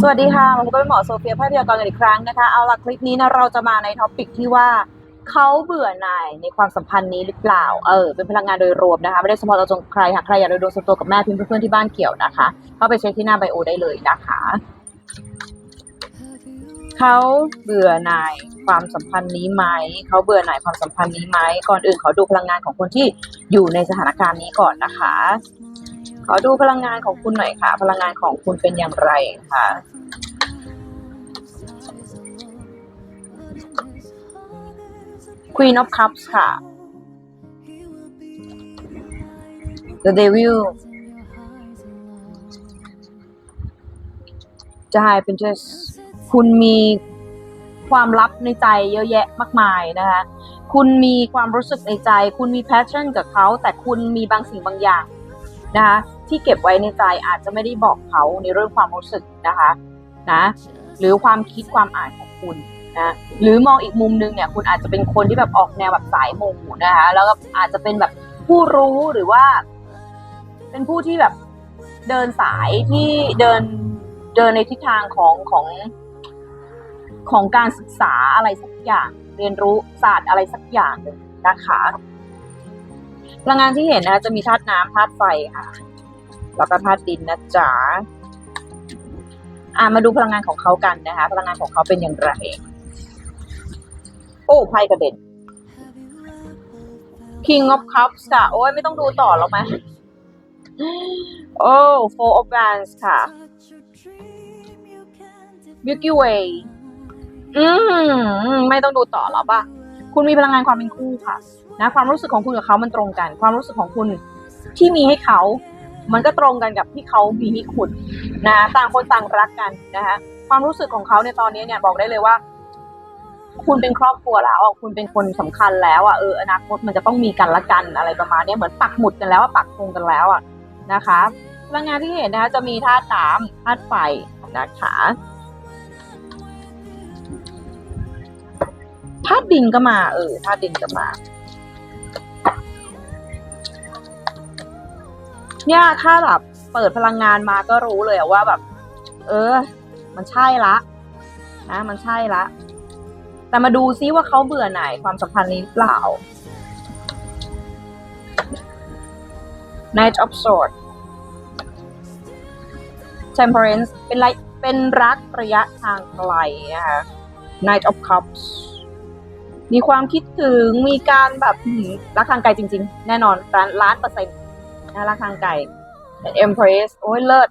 สวัสดีค่ะมาพบกับหมอโซเฟียแพทยากรกันอีกครั้งนะคะ เอาล่ะคลิปนี้นะเราจะมาในท็อปิกที่ว่าเขาเบื่อหน่ายในความสัมพันธ์นี้หรือเปล่า เออ เป็นพลังงานโดยรวมนะคะ ไม่ได้เฉพาะเราจงใครหากใครอยากดูดวงส่วนตัวกับแม่พิมพ์เพื่อนๆที่บ้านเกี่ยวนะคะ เข้าไปเช็คที่หน้าไบโอได้เลยนะคะ เขาเบื่อหน่ายความสัมพันธ์นี้ไหม เขาเบื่อหน่ายความสัมพันธ์นี้ไหม ก่อนอื่นขอดูพลังงานของคนที่อยู่ในสถานการณ์นี้ก่อนนะคะ ขอดูพลังงานของคุณหน่อยค่ะ พลังงานของคุณเป็นอย่างไรคะ Queen of Cups ค่ะ The Devil The High Princess คุณมีความลับในใจเยอะแยะมากมายนะคะ คุณมีความรู้สึกในใจ คุณมี passion กับเขา แต่คุณมีบางสิ่งบางอย่าง นะคะที่เก็บไว้ในใจอาจจะไม่ได้บอกเขาในเรื่องความรู้สึกนะคะนะหรือความคิดความอ่านของคุณนะหรือมองอีกมุมนึงเนี่ยคุณอาจจะเป็นคนที่แบบออกแนวแบบสายโมโหนะคะแล้วก็อาจจะเป็นแบบผู้รู้หรือว่า เป็นผู้ที่แบบเดินสายที่เดินเดินในทิศทางของของของการศึกษาอะไรสักอย่าง เรียนรู้ศาสตร์อะไรสักอย่างหนึ่งนะคะ พลังงานที่เห็นนะจะมีธาตุน้ำธาตุไฟค่ะ แล้วก็ธาตุดินนะจ๊ะอ่ามาดูพลังงานของเขากันนะคะ พลังงานของเขาเป็นอย่างไร โอ้ไพ่กระเด็น King of Cups ค่ะ โอ้ยไม่ต้องดูต่อแล้วไหมโอ้ Four of Wands ค่ะ Milky Way อืม ไม่ต้องดูต่อแล้วป่ะ คุณมีพลังงานความเป็นคู่ค่ะนะความรู้สึกของคุณกับเขามันตรงกัน ความรู้สึกของคุณที่มีให้เขา มันก็ตรงกันกับที่เขามีให้คุณนะต่างคนต่างรักกันนะคะความรู้สึกของเขาในตอนนี้เนี่ยบอกได้เลยว่า คุณเป็นครอบครัวแล้วคุณเป็นคนสำคัญแล้วอะเอออนาคตมันจะต้องมีกันละกันอะไรประมาณนี้เหมือนปักหมุดกันแล้วปักธงกันแล้วอะนะคะพลังงานที่เห็นนะคะจะมีธาตุน้ำธาตุไฟนะคะ ธาตุดินก็มา เออธาตุดินก็มา เนี่ยถ้าแบบเปิดพลังงานมาก็รู้เลยว่าแบบ เออ มันใช่ละนะมันใช่ละ แต่มาดูซิว่าเขาเบื่อไหนความสัมพันธ์นี้หรือเปล่า Knight of Swords Temperance เป็นไรเป็นรักระยะทางไกลนะคะ Knight of Cups มีความคิดถึงมีการแบบรักทางไกลจริง ๆ แน่นอนล้านล้านเปอร์เซ็นต์นะรักทางไกลเป็น Empress โอ้ยเลิศ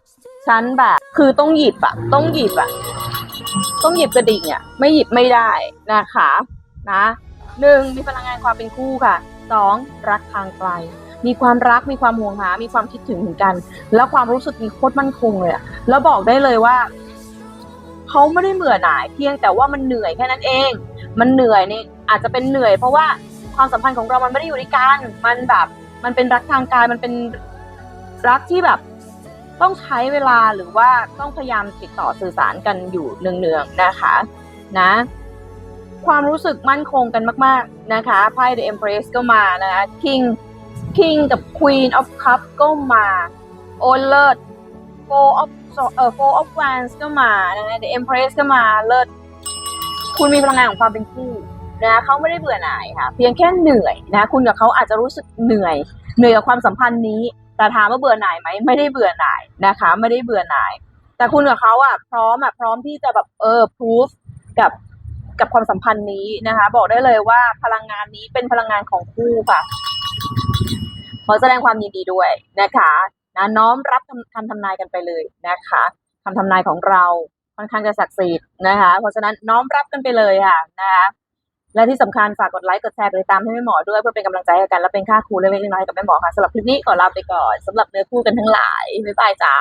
ฉันแบบคือต้องหยิบอะต้องหยิบอะต้องหยิบกระดิ่งอะไม่หยิบไม่ได้นะคะนะหนึ่งมีพลังงานความเป็นคู่ค่ะสองรักทางไกล มีความรักมีความห่วงหา มีความคิดถึงถึงกัน แล้วความรู้สึกมีโคตรมั่นคงเลยอะแล้วบอกได้เลยว่าเขาไม่ได้เบื่อหน่าย เพียงแต่ว่ามันเหนื่อยแค่นั้นเอง มันเหนื่อยนี่ อาจจะเป็นเหนื่อย เพราะว่าความสัมพันธ์ของเรามันไม่ได้อยู่ด้วยกัน มันแบบมันเป็นรักทางกายมันเป็นรักที่แบบต้องใช้เวลาหรือว่าต้องพยายามติดต่อสื่อสารกันอยู่เนืองๆนะคะ นะ ความรู้สึกมั่นคงกันมาก ๆนะคะไพ่ The Empress ก็มานะคะ King King กับ Queen of Cup ก็มาโอเลิศ Four of เอ่อ Four of Wands ก็มานะคะ The Empress ก็มาเลิศคุณมีพลังงานของความเป็นคู่ นะเขาไม่ได้เบื่อหน่ายค่ะ เพียงแค่เหนื่อยนะ คุณกับเขาอาจจะรู้สึกเหนื่อย เหนื่อยกับความสัมพันธ์นี้ แต่ถามว่าเบื่อหน่ายไหมไม่ได้เบื่อหน่ายนะคะ ไม่ได้เบื่อหน่าย แต่คุณกับเขาอะพร้อมอะพร้อมที่จะแบบเออพิสูจกับกับความสัมพันธ์นี้นะคะ บอกได้เลยว่าพลังงานนี้เป็นพลังงานของคู่ค่ะขอแสดงความยินดีด้วยนะคะนะน้อมรับคำคำทำนายกันไปเลยนะคะคำทำนายของเราค่อนข้างจะศักดิ์สิทธิ์นะคะ เพราะฉะนั้นน้อมรับกันไปเลยค่ะนะคะ และที่สำคัญฝากกดไลค์กดแชร์กดติดตามให้แม่หมอด้วยเพื่อเป็นกำลังใจกันและเป็นค่าครูเล็กๆน้อยๆกับแม่หมอค่ะสำหรับคลิปนี้ขอลาไปก่อนสำหรับเนื้อคู่กันทั้งหลายบ๊ายบายจ้า